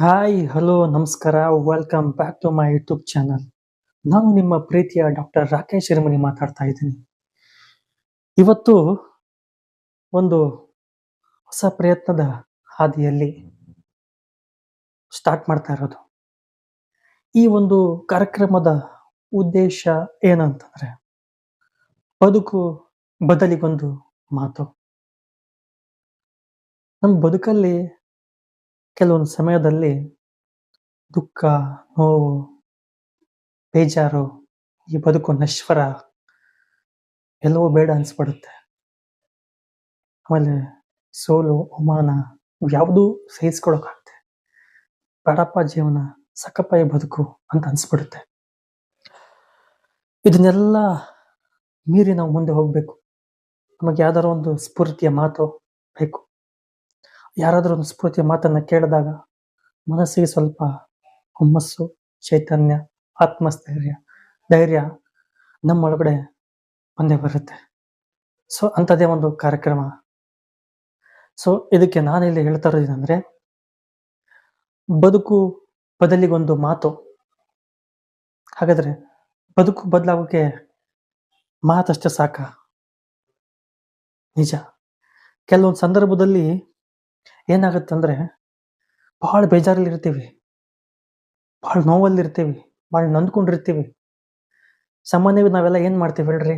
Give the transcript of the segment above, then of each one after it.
Hi hello ನಮಸ್ಕಾರ. Welcome back to my YouTube channel ನಾನು ನಿಮ್ಮ ಪ್ರೀತಿಯ ಡಾಕ್ಟರ್ ರಾಕೇಶ್ ಹಿರಮನಿ ಮಾತಾಡ್ತಾ ಇದ್ದೀನಿ. ಇವತ್ತು ಒಂದು ಹೊಸ ಪ್ರಯತ್ನದ ಹಾದಿಯಲ್ಲಿ ಸ್ಟಾರ್ಟ್ ಮಾಡ್ತಾ ಇರೋದು. ಈ ಒಂದು ಕಾರ್ಯಕ್ರಮದ ಉದ್ದೇಶ ಏನಂತಂದ್ರೆ, ಬದುಕು ಬದಲಿಗೊಂದು ಮಾತು. ನಮ್ಮ ಬದುಕಲ್ಲಿ ಕೆಲವೊಂದು ಸಮಯದಲ್ಲಿ ದುಃಖ, ನೋವು, ಬೇಜಾರು, ಈ ಬದುಕು ನಶ್ವರ, ಎಲ್ಲವೂ ಬೇಡ ಅನಿಸ್ಬಿಡುತ್ತೆ. ಆಮೇಲೆ ಸೋಲು, ಅವಮಾನ ಯಾವುದೂ ಸಹಿಸ್ಕೊಳಕಾಗುತ್ತೆ ಬಡಪ್ಪ ಜೀವನ ಸಕ್ಕಪ್ಪ ಈ ಬದುಕು ಅಂತ ಅನಿಸ್ಬಿಡುತ್ತೆ. ಇದನ್ನೆಲ್ಲ ಮೀರಿ ನಾವು ಮುಂದೆ ಹೋಗ್ಬೇಕು. ನಮಗೆ ಯಾವ್ದಾರ ಒಂದು ಸ್ಫೂರ್ತಿಯ ಮಾತು ಬೇಕು. ಯಾರಾದರೂ ಒಂದು ಸ್ಫೂರ್ತಿಯ ಮಾತನ್ನ ಕೇಳಿದಾಗ ಮನಸ್ಸಿಗೆ ಸ್ವಲ್ಪ ಹುಮ್ಮಸ್ಸು, ಚೈತನ್ಯ, ಆತ್ಮಸ್ಥೈರ್ಯ, ಧೈರ್ಯ ನಮ್ಮೊಳಗಡೆ ಬಂದೇ ಬರುತ್ತೆ. ಸೊ, ಅಂಥದ್ದೇ ಒಂದು ಕಾರ್ಯಕ್ರಮ. ಸೊ, ಇದಕ್ಕೆ ನಾನಿಲ್ಲಿ ಹೇಳ್ತಾ ಇರೋದೇನಂದ್ರೆ ಬದುಕು ಬದಲಿಗೊಂದು ಮಾತು. ಹಾಗಾದ್ರೆ ಬದುಕು ಬದಲಾಗೋಕೆ ಮಾತಷ್ಟೇ ಸಾಕ? ನಿಜ. ಕೆಲವೊಂದು ಸಂದರ್ಭದಲ್ಲಿ ಏನಾಗುತ್ತಂದ್ರೆ ಬಹಳ ಬೇಜಾರಲ್ಲಿ ಇರ್ತೀವಿ ಬಹಳ ನೋವಲ್ಲಿ ಇರ್ತೀವಿ ಬಹಳ ನೊಂದ್ಕೊಂಡಿರ್ತೀವಿ. ಸಾಮಾನ್ಯವಾಗಿ ನಾವೆಲ್ಲ ಏನು ಮಾಡ್ತೀವಿ ಹೇಳ್ರಿ?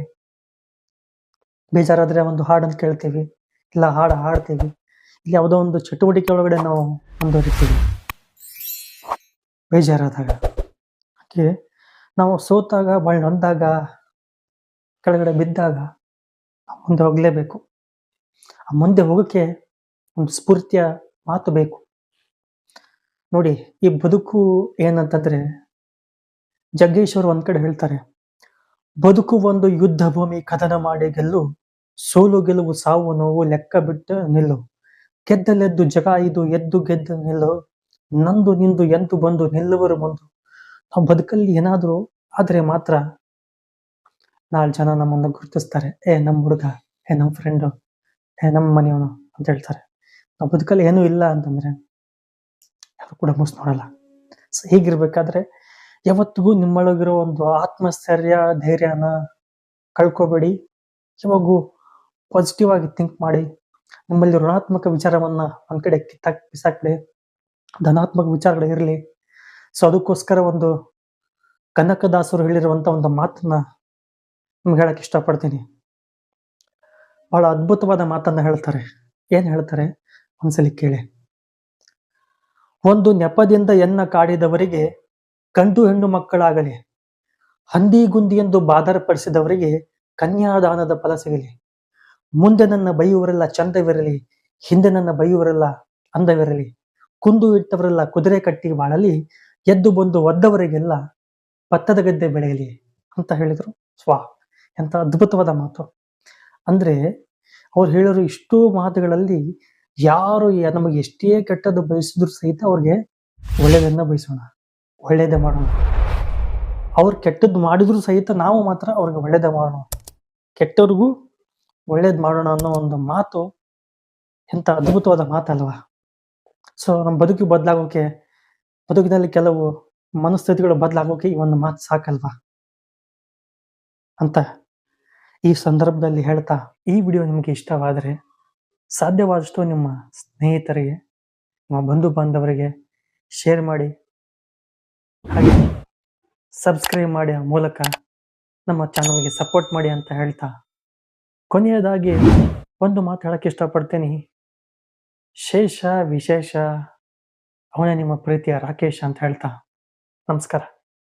ಬೇಜಾರಾದ್ರೆ ಒಂದು ಹಾಡನ್ನು ಕೇಳ್ತೀವಿ, ಇಲ್ಲ ಹಾಡು ಹಾಡ್ತೀವಿ, ಇಲ್ಲಿ ಯಾವುದೋ ಒಂದು ಚಟುವಟಿಕೆ ಒಳಗಡೆ ನಾವು ಮುಂದುವರಿತೀವಿ. ಬೇಜಾರಾದಾಗ. ಹಾಗೆ ನಾವು ಸೋತಾಗ, ಭಾಳ ನೊಂದಾಗ, ಕೆಳಗಡೆ ಬಿದ್ದಾಗ ಮುಂದೆ ಹೋಗ್ಲೇಬೇಕು. ಆ ಮುಂದೆ ಹೋಗಕ್ಕೆ ಒಂದು ಸ್ಫೂರ್ತಿಯ ಮಾತು ಬೇಕು. ನೋಡಿ, ಈ ಬದುಕು ಏನಂತಂದ್ರೆ, ಜಗ್ಗೇಶ್ವರ್ ಒಂದ್ ಕಡೆ ಹೇಳ್ತಾರೆ, ಬದುಕು ಒಂದು ಯುದ್ಧ ಭೂಮಿ, ಕದನ ಮಾಡಿ ಗೆಲ್ಲು, ಸೋಲು ಗೆಲುವು, ಸಾವು ನೋವು, ಲೆಕ್ಕ ಬಿಟ್ಟು ನಿಲ್ಲು. ಗೆದ್ದಲೆದ್ದು ಜಗ ಇದು, ಎದ್ದು ಗೆದ್ದು ನಿಲ್ಲು. ನಂದು, ನಿಂದು, ಎಂತು ಬಂದು ನಿಲ್ಲುವರು ಬಂದು ನಾವು ಬದುಕಲ್ಲಿ ಏನಾದ್ರು ಆದ್ರೆ ಮಾತ್ರ ನಾಲ್ಕು ಜನ ನಮ್ಮನ್ನ ಗುರುತಿಸ್ತಾರೆ. ಏ ನಮ್ಮ ಹುಡುಗ, ಏ ನಮ್ಮ ಫ್ರೆಂಡು ಏ ನಮ್ಮ ಮನೆಯವನು, ಅಂತ ಹೇಳ್ತಾರೆ. ನಾವು ಬದುಕಲ್ಲಿ ಏನೂ ಇಲ್ಲ ಅಂತಂದ್ರೆ ಯಾರು ಕೂಡ ಮುಸ್ ನೋಡಲ್ಲ. ಸೊ ಹೀಗಿರ್ಬೇಕಾದ್ರೆ ಯಾವತ್ತಿಗೂ ನಿಮ್ಮೊಳಗಿರೋ ಒಂದು ಆತ್ಮಸ್ಥೈರ್ಯ, ಧೈರ್ಯನ ಕಳ್ಕೊಬೇಡಿ. ಯಾವಾಗೂ ಪಾಸಿಟಿವ್ ಆಗಿ ಥಿಂಕ್ ಮಾಡಿ. ನಿಮ್ಮಲ್ಲಿ ಋಣಾತ್ಮಕ ವಿಚಾರವನ್ನ ಒಂದ್ ಕಡೆ ಕಿತ್ತಾಕ್, ಬಿಸಾಕ್ಬಿಡಿ. ಧನಾತ್ಮಕ ವಿಚಾರಗಳು ಇರಲಿ. ಸೊ ಅದಕ್ಕೋಸ್ಕರ ಒಂದು ಕನಕದಾಸರು ಹೇಳಿರುವಂತ ಒಂದು ಮಾತನ್ನ ನಿಮ್ಗೆ ಹೇಳಕ್ ಇಷ್ಟಪಡ್ತೀನಿ. ಬಹಳ ಅದ್ಭುತವಾದ ಮಾತನ್ನ ಹೇಳ್ತಾರೆ. ಏನ್ ಹೇಳ್ತಾರೆ? ಒಂದ್ಸಲಿ ಕೇಳಿ. ಒಂದು ನೆಪದಿಂದ ಎನ್ನ ಕಾಡಿದವರಿಗೆ ಗಂಡು ಹೆಣ್ಣು ಮಕ್ಕಳಾಗಲಿ, ಹಂದಿ ಗುಂದಿ ಎಂದು ಬಾದರಪಡಿಸಿದವರಿಗೆ ಕನ್ಯಾದಾನದ ಫಲ ಸಿಗಲಿ. ಮುಂದೆ ನನ್ನ ಬೈಯುವರೆಲ್ಲ ಚಂದವಿರಲಿ, ಹಿಂದೆ ನನ್ನ ಬೈಯುವರೆಲ್ಲ ಅಂದವಿರಲಿ. ಕುಂದು ಇಟ್ಟವರೆಲ್ಲ ಕುದುರೆ ಕಟ್ಟಿ ಬಾಳಲಿ, ಎದ್ದು ಬಂದು ಒದ್ದವರಿಗೆಲ್ಲ ಭತ್ತದ ಗದ್ದೆ ಬೆಳೆಯಲಿ ಅಂತ ಹೇಳಿದ್ರು. ಸ್ವಾ ಎಂತ ಅದ್ಭುತವಾದ ಮಾತು. ಅಂದ್ರೆ ಅವ್ರು ಹೇಳಿರೋ ಇಷ್ಟೋ ಮಾತುಗಳಲ್ಲಿ ಯಾರು ನಮಗೆ ಎಷ್ಟೇ ಕೆಟ್ಟದ್ದು ಬಯಸಿದ್ರು ಸಹಿತ ಅವ್ರಿಗೆ ಒಳ್ಳೇದನ್ನ ಬಯಸೋಣ. ಒಳ್ಳೇದೇ ಮಾಡೋಣ. ಅವ್ರು ಕೆಟ್ಟದ್ದು ಮಾಡಿದ್ರು ಸಹಿತ ನಾವು ಮಾತ್ರ ಅವ್ರಿಗೆ ಒಳ್ಳೇದೇ ಮಾಡೋಣ. ಕೆಟ್ಟವ್ರಿಗೂ ಒಳ್ಳೇದು ಮಾಡೋಣ ಅನ್ನೋ ಒಂದು ಮಾತು ಎಂಥ ಅದ್ಭುತವಾದ ಮಾತಲ್ವಾ? ಸೊ ನಮ್ಮ ಬದುಕು ಬದಲಾಗೋಕೆ, ಬದುಕಿನಲ್ಲಿ ಕೆಲವು ಮನಸ್ಥಿತಿಗಳು ಬದಲಾಗೋಕೆ ಈ ಒಂದು ಮಾತು ಸಾಕಲ್ವಾ? ಅಂತ ಈ ಸಂದರ್ಭದಲ್ಲಿ ಹೇಳ್ತಾ ಈ ವಿಡಿಯೋ ನಿಮಗೆ ಇಷ್ಟವಾದರೆ ಸಾಧ್ಯವಾದಷ್ಟು ನಿಮ್ಮ ಸ್ನೇಹಿತರಿಗೆ, ನಿಮ್ಮ ಬಂಧು ಬಾಂಧವರಿಗೆ ಶೇರ್ ಮಾಡಿ. ಹಾಗೆ ಸಬ್ಸ್ಕ್ರೈಬ್ ಮಾಡಿ ಮೂಲಕ ನಮ್ಮ ಚಾನಲ್ಗೆ ಸಪೋರ್ಟ್ ಮಾಡಿ ಅಂತ ಹೇಳ್ತಾ ಕೊನೆಯದಾಗಿ ಒಂದು ಮಾತು ಹೇಳಕ್ಕೆ ಇಷ್ಟಪಡ್ತೀನಿ. ಶೇಷ ವಿಶೇಷ ಅವನೇ ನಿಮ್ಮ ಪ್ರೀತಿಯ ರಾಕೇಶ್ ಅಂತ ಹೇಳ್ತಾ ನಮಸ್ಕಾರ.